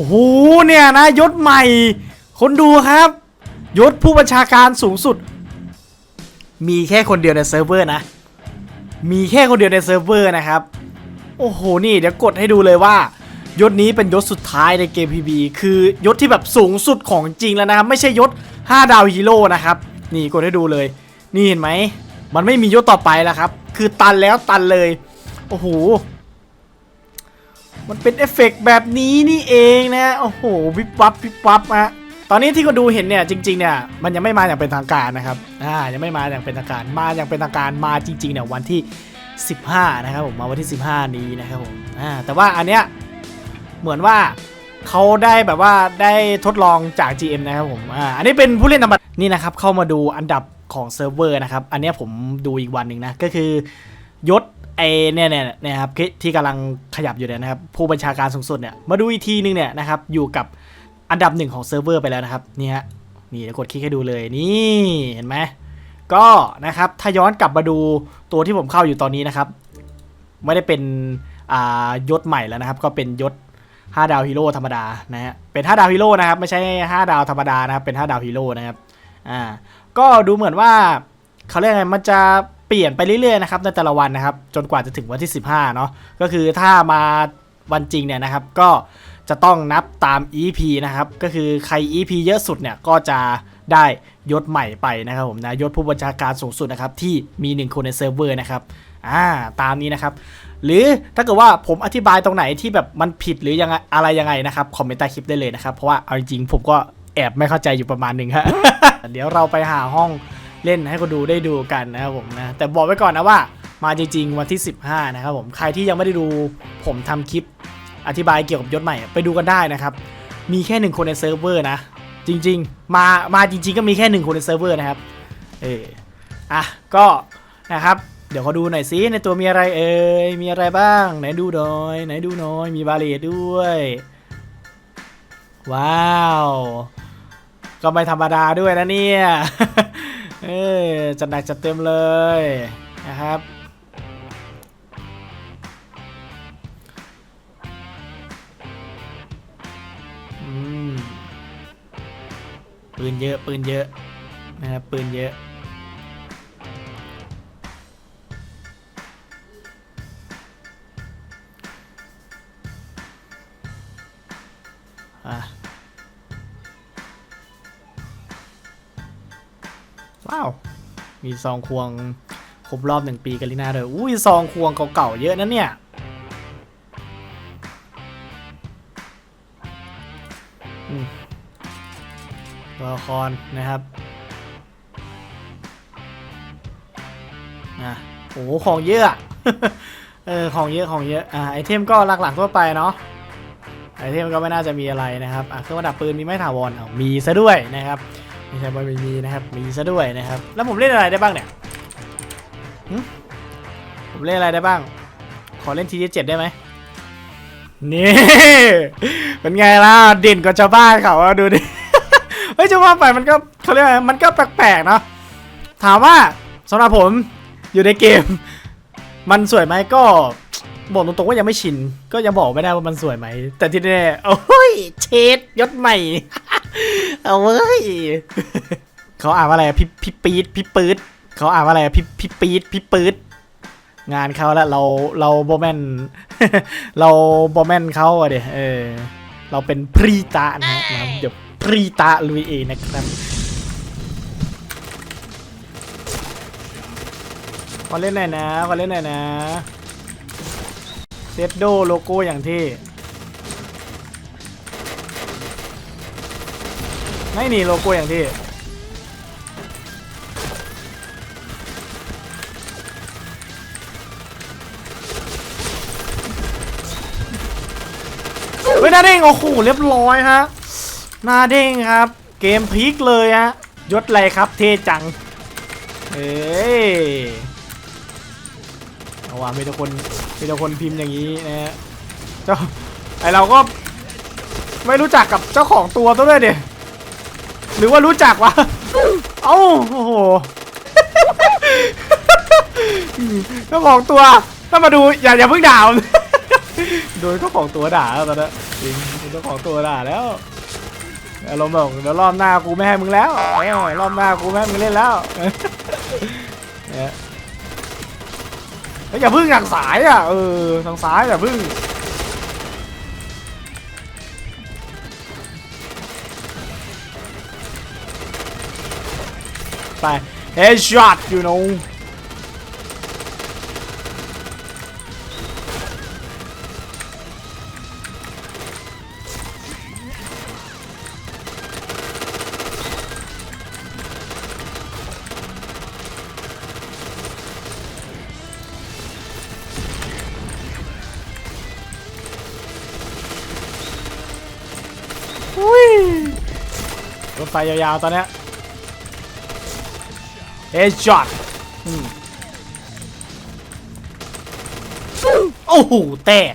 อ้โหเนี่ยนะยศใหม่ คนดูครับ ยศผู้บัญชาการสูงสุด มีแค่คนเดียวในเซิร์ฟเวอร์นะ มีแค่คนเดียวในเซิร์ฟเวอร์นะครับ โอ้โหนี่เดี๋ยวกดให้ดูเลยว่ายศนี้เป็นยศสุดท้ายในเกม PB คือยศที่แบบสูงสุดของจริงแล้วนะครับ ไม่ใช่ยศ 5 ดาวฮีโร่นะครับ นี่กดให้ดูเลย นี่เห็นไหม มันไม่มียศต่อไปแล้วครับ คือตันแล้วตันเลย โอ้โห มันเป็นเอฟเฟกต์แบบนี้นี่เองนะ โอ้โหวิบวับวิบวับฮะตอนนี้ที่ก็ดูเห็นเนี่ยจริงๆเนี่ยมันยังไม่มาอย่างเป็นทางการนะครับอ่ายังไม่มาอย่างเป็นทางการมาอย่างเป็นทางการมาจริงๆเนี่ยวันที่ 15 นะครับผมมาวันที่ 15 นี้นะครับผมอ่าแต่ว่าอันเนี้ยเหมือนว่าเขาได้แบบว่าได้ทดลองจาก GM นะครับผมอ่าอันนี้เป็นผู้เล่นธรรมดานี่นะครับเข้ามาดูอันดับของเซิร์ฟเวอร์นะครับอันเนี้ยผมดูอีกวันหนึ่งนะก็คือยศ ไอเนี่ยเนี่ยนี่ยครับที่ที่กำลังขยับอยู่เนี่ยนะครับผู้บัญชาการสูงสุดเนี่ยมาดูอีกทีนึงเนี่ยนะครับอยู่กับอันดับหนึ่งของเซิร์ฟเวอร์ไปแล้วนะครับนี่ฮะนี่กดคลิกให้ดูเลยนี่เห็นไหมก็นะครับถ้าย้อนกลับมาดูตัวที่ผมเข้าอยู่ตอนนี้นะครับ ไม่ได้เป็นอ่ายศใหม่แล้วนะครับ ก็เป็นยศ 5 ดาวฮีโร่ธรรมดานะฮะเป็น 5 ดาวฮีโร่นะครับไม่ใช่ 5 ดาวธรรมดานะครับเป็น 5 ดาวฮีโร่นะครับอ่าก็ดูเหมือนว่าเขาเรียกไงมันจะ เปลี่ยนไปเรื่อยๆนะครับในแต่ละวันนะครับ จนกว่าจะถึงวันที่ 15เนาะก็คือถ้ามาวันจริงเนี่ยนะครับ ก็จะต้องนับตาม EP นะครับ ก็คือใคร EP เยอะสุดเนี่ยก็จะได้ยศใหม่ไปนะครับผมนะยศผู้บัญชาการสูงสุดนะครับที่มี 1 คนในเซิร์ฟเวอร์นะครับอ่าตามนี้นะครับ หรือถ้าเกิดว่าผมอธิบายตรงไหนที่แบบมันผิดหรือยังอะไรยังไงนะครับคอมเมนต์ใต้คลิปได้เลยนะครับ เพราะว่าเอาจริงๆผมก็แอบไม่เข้าใจอยู่ประมาณหนึ่งฮะเดี๋ยวเราไปหาห้อง เล่นให้คนดูได้ดูกันนะครับผมนะแต่บอกไว้ก่อนนะว่ามาจริงๆวันที่ 15 นะครับผมใครที่ยังไม่ได้ดูผมทำคลิปอธิบายเกี่ยวกับยศใหม่ไปดูกันได้นะครับ มีแค่หนึ่งคนในเซิร์ฟเวอร์นะ จริงๆ มามาจริง ๆ ก็มีแค่หนึ่งคนในเซิร์ฟเวอร์นะครับเอออะก็นะครับ เดี๋ยวเขาดูหน่อยซิในตัวมีอะไรเอ่ยมีอะไรบ้างไหนดูหน่อยไหนดูหน่อยมีบาเลตด้วย ว้าว ก็ไม่ธรรมดาด้วยนะเนี่ย เออจัดหนักจัดเต็มเลยนะครับอืมปืนเยอะปืนเยอะนะครับปืนเยอะ มีซองควงครบรอบหนึ่งปีกันลิน่าเลยอุ้ยซองควงเก่าๆเยอะนะเนี่ยตัวละครนะครับนะโอ้โหของเยอะเออของเยอะของเยอะอ่าไอเทมก็หลักๆทั่วไปเนาะไอเทมก็ไม่น่าจะมีอะไรนะครับอะเครื่องประดับปืนมีไม่ถาวรเอ้ามีซะด้วยนะครับ ไม่ใช่ว่าไม่มีนะครับ มีซะด้วยนะครับ แล้วผมเล่นอะไรได้บ้างเนี่ยผมเล่นอะไรได้บ้าง ขอเล่นทีเจ็ดได้ไหมนี่เป็นไงล่ะเด่นกว่าชาวบ้านเขาดูดิเฮ้ยจะว่าไปมันก็เขาเรียกว่าไงมันก็แปลกๆเนาะถามว่าสำหรับผมอยู่ในเกม มันสวยไหมก็บอกตรงๆว่ายังไม่ชิน ก็ยังบอกไม่ได้ว่ามันสวยไหม แต่ที่แน่โอ้ยเชดยศใหม่ เอาเว้ยเขาอ่านว่าอะไรอะพี่พี่ปี๊ดพี่ปื๊ดเขาอ่านว่าอะไรอะพี่พี่ปี๊ดพี่ปื๊ดงานเขาแล้วเราเราโบแมนเราโบแมนเขาอะเดี๋ยเออเราเป็นพรีตานะฮะนะเดี๋ยวพรีตาลุยเองนะครับขอเล่นหน่อยนะขอเล่นหน่อยนะเซตโดโลโก้อย่างที่ ไม่หนีโลโก้อย่างที่เฮ้ยหน้าเด้งโอ้โหเรียบร้อยฮะหน้าเด้งครับ เกมพลิกเลยฮะยศอะไรครับเทจังเอ้ยเอาว่ามีแต่คนมีแต่คนพิมพ์อย่างนี้นะฮะเจ้าไอเราก็ไม่รู้จักกับเจ้าของตัวตัวด้วยเดี หรือว่ารู้จักวะ เอ้า โอ้โหเจ้าของตัวถ้ามาดู อย่าอย่าเพิ่งด่าโดนเจ้าของตัวด่าแล้วตอนนั้จริงเอเจ้าของตัวด่าแล้วอารมณ์บอกเดี๋ยวรอบหน้ากูไม่ให้มึงแล้วเออรอบหน้ากูไม่ให้มึงเล่นแล้วเนี่ยเฮ้ยอย่าพึ่งทางสายอะเออทางซ้ายอย่าพึ่ง ไป headshot you know อุ้ยรถไฟยาวๆตอนเนี้ย เอช็อตโอ้โหแตก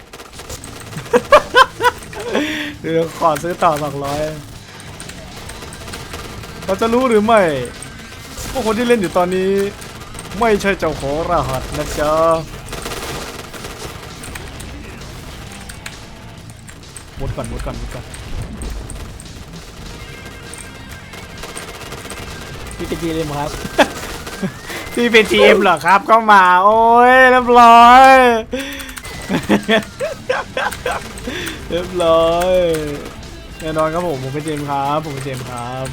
เดี๋ยวขอซื้อต่อสองร้อยเราจะรู้หรือไม่ว่าคนที่เล่นอยู่ตอนนี้ ไม่ใช่เจ้าของรหัสนะจ๊ะมุดก่อนมุดก่อนมุดก่อนพี่เป็น GM ครับ พี่เป็นทีเหรอครับ ก็มา โอ้ยเรียบร้อยเรียบร้อยแน่นอนครับผมผมเป็นเจมครับ ผมเป็นเจมครับ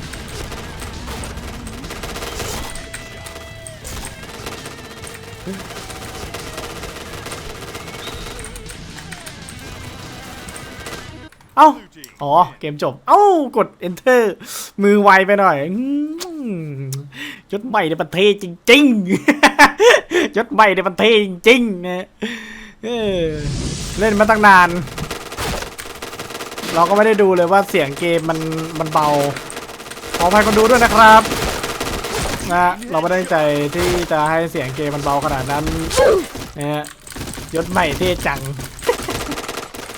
อ้าอ๋อ เกมจบ เอ้ากด enter มือไวไปหน่อยยศใหม่ในประเทศจริงๆยศใหม่ในประเทศจริงๆนะเออเล่นมาตั้งนาน เราก็ไม่ได้ดูเลยว่าเสียงเกมมันมันเบา ขออภัยคนดูด้วยนะครับนะเราไม่ได้ใจที่จะให้เสียงเกมมันเบาขนาดนั้นนะยศใหม่เท่จัง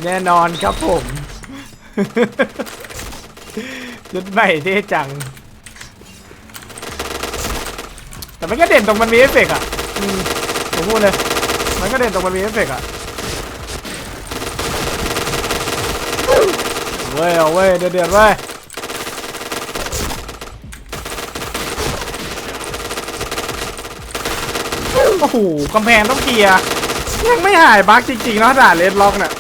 แน่นอนครับผม ยศใหม่เท่จัง แต่มันก็เด่นตรงมันมีเอฟเฟกต์อะผมพูดเลย มันก็เด่นตรงมันมีเอฟเฟกต์อะเว้ยเอาเว้ยเดือดเดือดเว้ยโอ้โหกำแพงต้องเคลียร์ยังไม่หายบั๊กจริงๆเนาะด่าเลดล็อกเนี่ย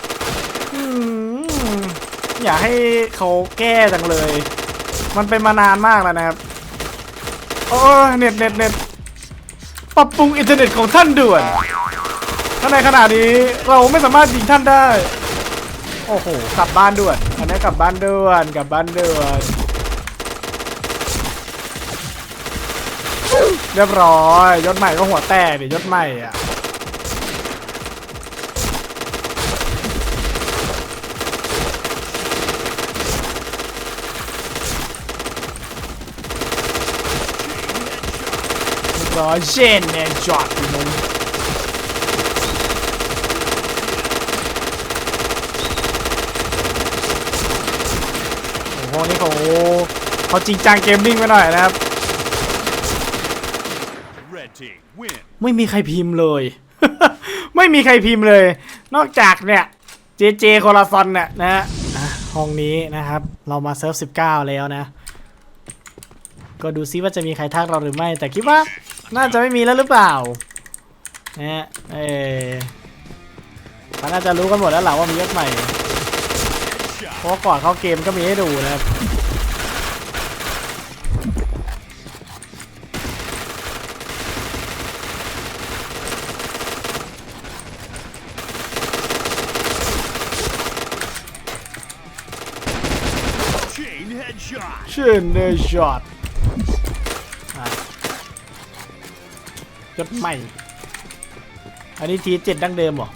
อยากให้เขาแก้จังเลย มันเป็นมานานมากแล้วนะครับ โอ้เน็ตเน็ตเน็ตปรับปรุงอินเทอร์เน็ตของท่านด่วนถ้าในขณะนี้เราไม่สามารถยิงท่านได้ โอ้โห กลับบ้านด่วน อันนี้กลับบ้านด่วน กลับบ้านด่วน เรียบร้อย ยศใหม่ก็หัวแตกดิยศใหม่อะ เรียบร้อยเชนแนนจอดอยู่ตรงโอ้โหนี่เขาเขาจริงจังเกมมิ่งไปหน่อยนะครับ ไม่มีใครพิมพ์เลย ไม่มีใครพิมพ์เลย นอกจากเนี่ยเจเจคอราซอนเนี่ยนะฮะห้องนี้นะครับ เรามาเซิร์ฟ19 แล้วนะ ก็ดูซิว่าจะมีใครทักเราหรือไม่ แต่คิดว่า น่าจะไม่มีแล้วหรือเปล่านะฮะเออเขาน่าจะรู้กันหมดแล้วแหละว่ามียศใหม่ เพราะว่าก่อนเข้าเกมก็มีให้ดูนะครับ Chain headshot. เช่นเนช็อต ยศใหม่ อันนี้ทีเจ็ดดั้งเดิมหรอ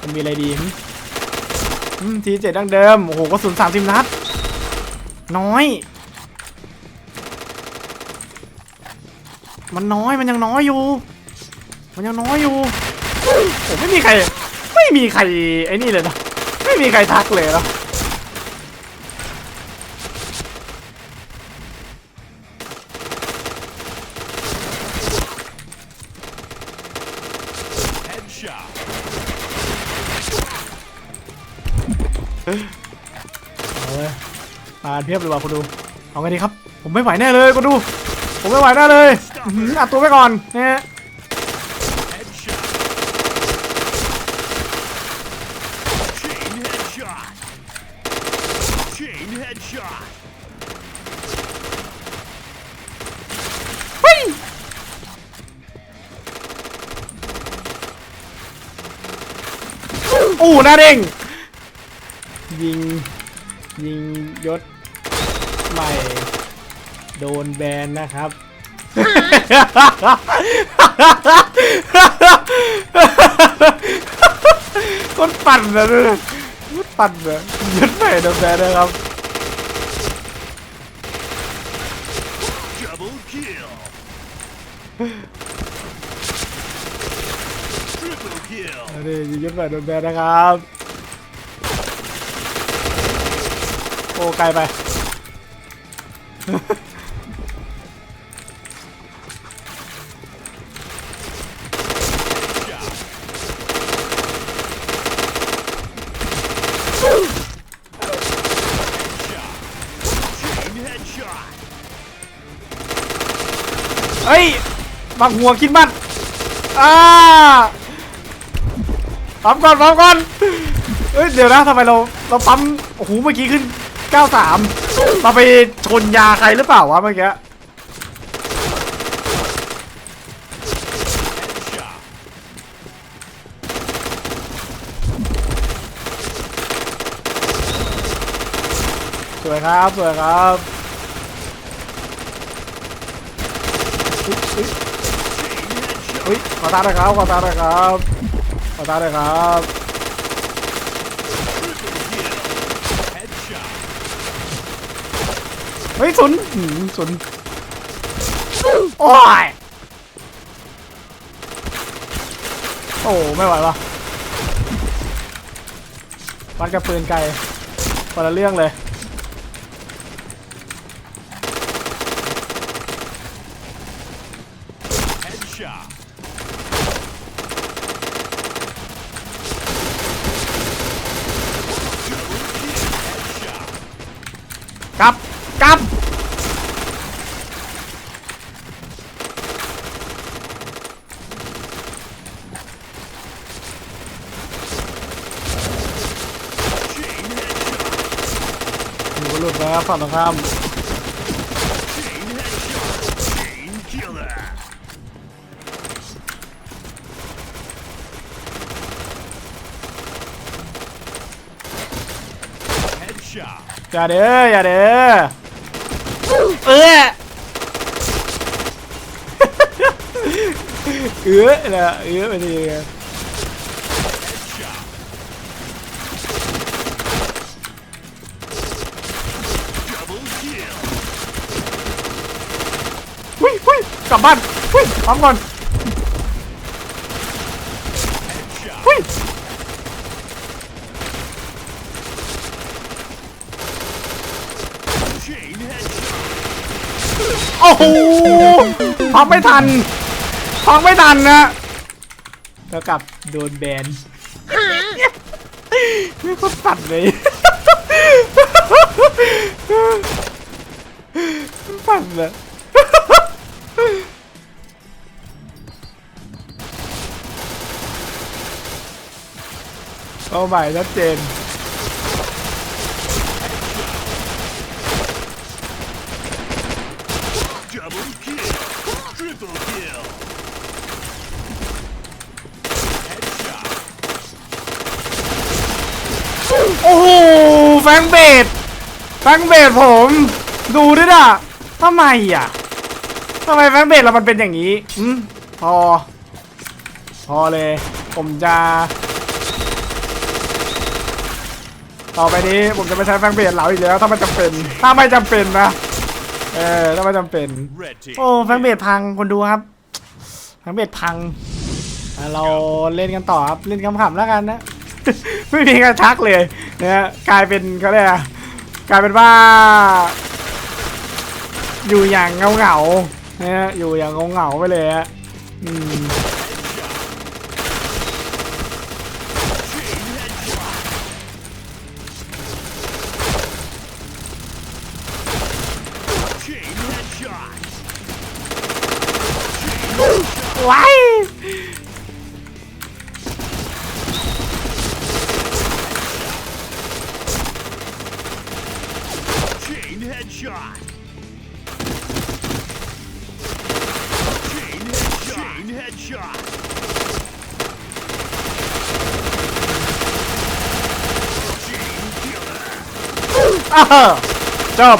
มันมีอะไรดีทีเจ็ดดั้งเดิม โอ้โหกระสุนสามสิบนัด น้อย มันน้อย มันยังน้อยอยู่ มันยังน้อยอยู่โอ้ไม่มีใคร ไม่มีใครไอ้นี่เลยนะ ไม่มีใครทักเลยนะ เพียบเลยว่ะคุณดู เอาไงดีครับ ผมไม่ไหวแน่เลยคุณดู ผมไม่ไหวแน่เลยอัดตัวไว้ก่อนนะฮะ Headshot. Chain headshot. Chain headshot. เฮ้ยอู้หน้าเด้งยิง ยิงยศ ใหม่ โดนแบนนะครับ คนปั่นนะเนี่ยคนปั่นนะยศใหม่โดนแบนนะครับ Double kill. Triple kill. อันนี้ยิงยศใหม่โดนแบนนะครับ โอ้ไกลไป Shot. Chain headshot. เฮ้ยบังหัวคิดมันอ่าปั๊มก่อนปั๊มก่อน เฮ้ย เดี๋ยวนะทำไมเรา เราปั๊ม โอ้โห เมื่อกี้ขึ้น 93เราไปชนยาใครหรือเปล่าวะเมื่อกี้ สวยครับ สวยครับอุ๊ยอุ๊ย Chain headshot. อุ๊ยขอตาหน่อยครับ ขอตาหน่อยครับ ขอตาหน่อยครับ Triple kill. Headshot. เฮ้ยสนหืมศูนโอ้ยโอ้ไม่ไหววะมันกับปืนไกลคนละเรื่องเลย Headshot. Double kill. Headshot. กลับ กลับ อยู่ก็หลุดนะครับฝั่งตรงข้าม อย่าเด้ออย่าเด้อ เออเออนะเออไปดี Headshot. Double kill. หุ้ยหุ้ยกลับบ้านหุ้ยปั๊มก่อน Headshot. หุ้ย Chain headshot. โอ้โหพักไม่ทันพักไม่ทันนะแล้วกลับโดนแบนไม่โคตรปั่นเลยปั่นเลยเอาใหม่ชัดเจน Double kill. Triple kill. Headshot. โอ้โหแฟงเบดแฟงเบดผม ดูด้วยอะทำไมอะทำไมแฟงเบดเรามันเป็นอย่างนี้อืมพอ พอเลย ผมจะ ต่อไปนี้ผมจะไม่ใช้แฟงเบดเหลาอีกแล้ว ถ้าไม่จำเป็น ถ้าไม่จำเป็นนะ เออถ้าไม่จำเป็น โอ้แฟงเบดพังคนดูครับ แฟงเบดพัง เราเล่นกันต่อครับ เล่นขำๆแล้วกันนะ ไม่มีการทักเลย นี่ยกลายเป็นเขาเรียกอะไรกลายเป็นว่า อยู่อย่างเงาเงาๆนะฮะอยู่อย่างเงาเงาๆไปเลยฮะอืม จบ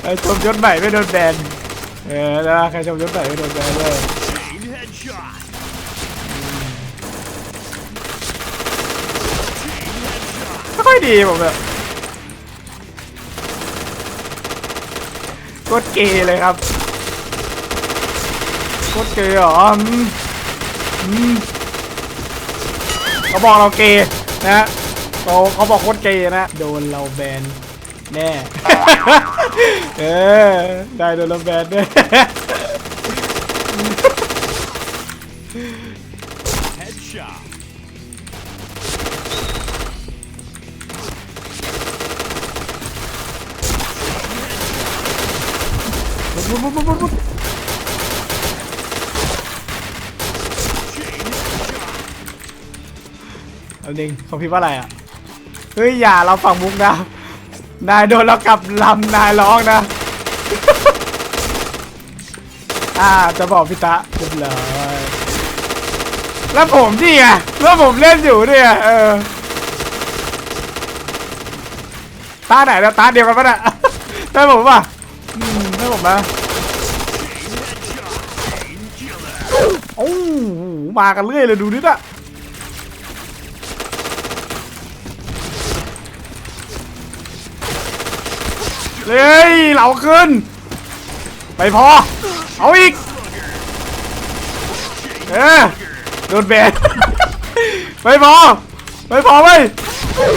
ใครชมยศใหม่ไม่โดนแบนเออแล้วใครชมยศใหม่ไม่โดนแบนเลยไม่ค่อยดีผมเนี่ยกดเกย์เลยครับกดเกย์เหรออืมมเขาบอกเราเกย์นะ เขาเขาบอกโคตรเกย์นะ โดนเราแบนแน่ เออ ได้โดนเราแบนแน่ Headshot. ปุ๊บปุ๊บปุ๊บปุ๊บปุ๊บ Chain headshot. เอาหนึ่งเขาพิมพ์ว่าอะไรอะเฮ้ยอย่าเราฝั่งมุกนะ นายโดนเรากลับลำนายร้องนะ อ่าจะบอกพี่ตะเรียบร้อยแล้วผมนี่ไงแล้วผมเล่นอยู่เนี่ยเออตาไหนแล้วตาเดียวกันปะเนี่ยได้ผมป่ะได้ผมนะโอ้มากันเรื่อยเลยดูนิดอะ เฮ้ยเหลาขึ้น ไปพอ เอาอีก เออโดนแบน ไปพอ ไปพอไป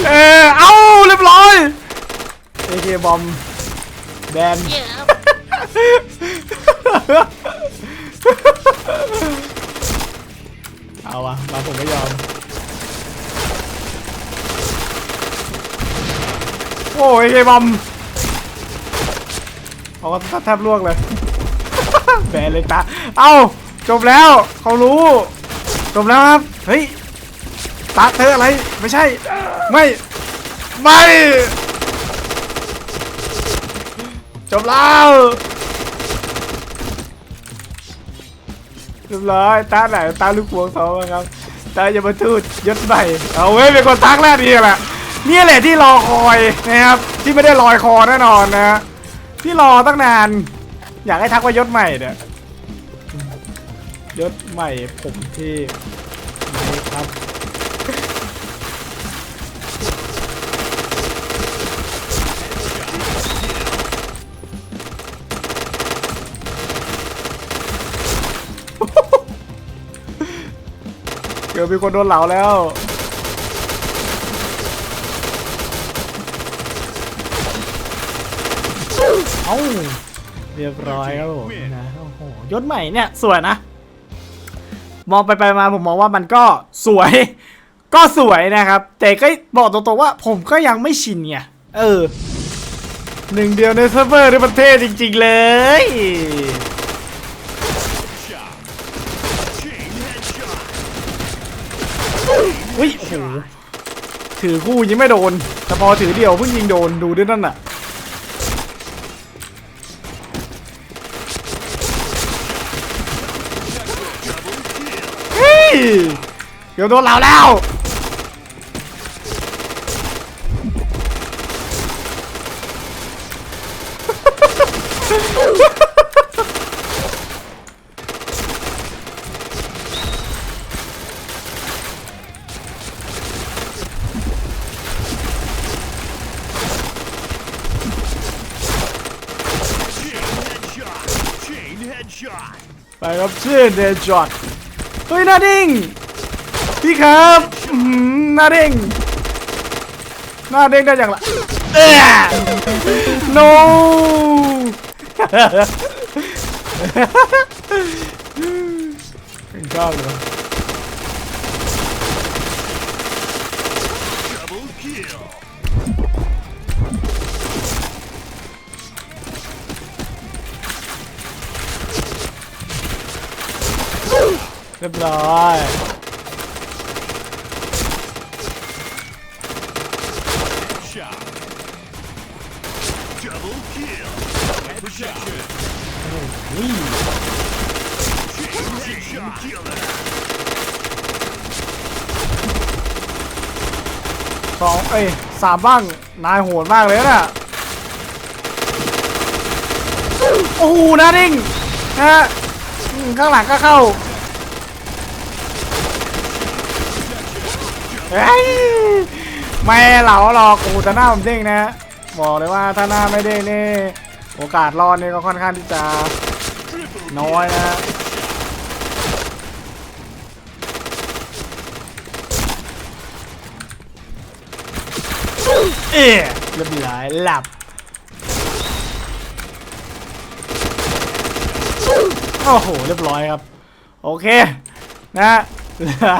เออเอาเรียบร้อยเอเคบอมแบน เอาวะมาผมไม่ยอม โอ้ยไอ้บอม เขาก็แทบล่วงเลยแบนเลยตา เอ้า จบแล้ว เขารู้ จบแล้วครับ เฮ้ย ตาเธออะไร ไม่ใช่ ไม่ ไม่ จบแล้วเรียบร้อยตาไหนตาลูกพวงสองครับตาอย่ามาทูดยศใหม่เอาเว้ยเป็นคนทักแรกนี่แหละนี่แหละที่รอคอยนะครับที่ไม่ได้ลอยคอแน่นอนนะ ที่รอตั้งนาน อยากให้ทักว่ายศใหม่เนี่ยยศใหม่ผมที่ไหนครับเกือบมีคนโดนเหลาแล้ว เอ้าเรียบร้อยครับผมนะโอ้โหยศใหม่เนี่ยสวยนะ มองไปไปมาผมมองว่ามันก็สวย ก็สวยนะครับ แต่ก็บอกตรงๆว่าผมก็ยังไม่ชินไงเออหนึ่งเดียวในเซิร์ฟเวอร์ในประเทศจริง ๆ เลยอุ้ยโอ้โหถือคู่ยิงไม่โดน แต่พอถือเดียวเพิ่งยิงโดนดูด้วยนั่นน่ะ เดี๋ยวโดนเราแล้ว Chain headshot. Chain headshot. ไปครับชื่อเดจอดเฮ้ยหน้าดิ้ง พี่ครับหน้าเด้งหน้าเด้งได้อย่างละเออ no ชอบเลยเรียบร้อย นี่สองเอ้ยสามบ้าง นายโหดมากเลยนะโอ้โหนาดิ้งนะฮะข้างหลังก็เข้าไม่เหลาหรอกโอ้โหแต่หน้าผมเด้งนะบอกเลยว่าถ้าหน้าไม่เด้งนี่โอกาสรอดนี่ก็ค่อนข้างที่จะ น้อยนะฮะเอ๊ะเรียบร้อยหลับ โอ้โห เรียบร้อยครับ โอเค นะเหลือ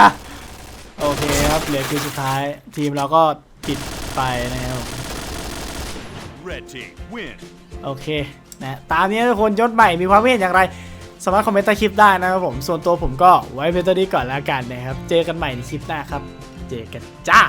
โอเคครับ เหลือคือสุดท้าย ทีมเราก็ปิดไปนะครับ Red team win. โอเค นะตามนี้ทุกคนยศใหม่มีความเห็นอย่างไร สามารถคอมเมนต์ใต้คลิปได้นะครับผม ส่วนตัวผมก็ไว้เพียงเท่านี้ก่อนแล้วกันนะครับ เจอกันใหม่ในคลิปหน้าครับ เจอกันจ้า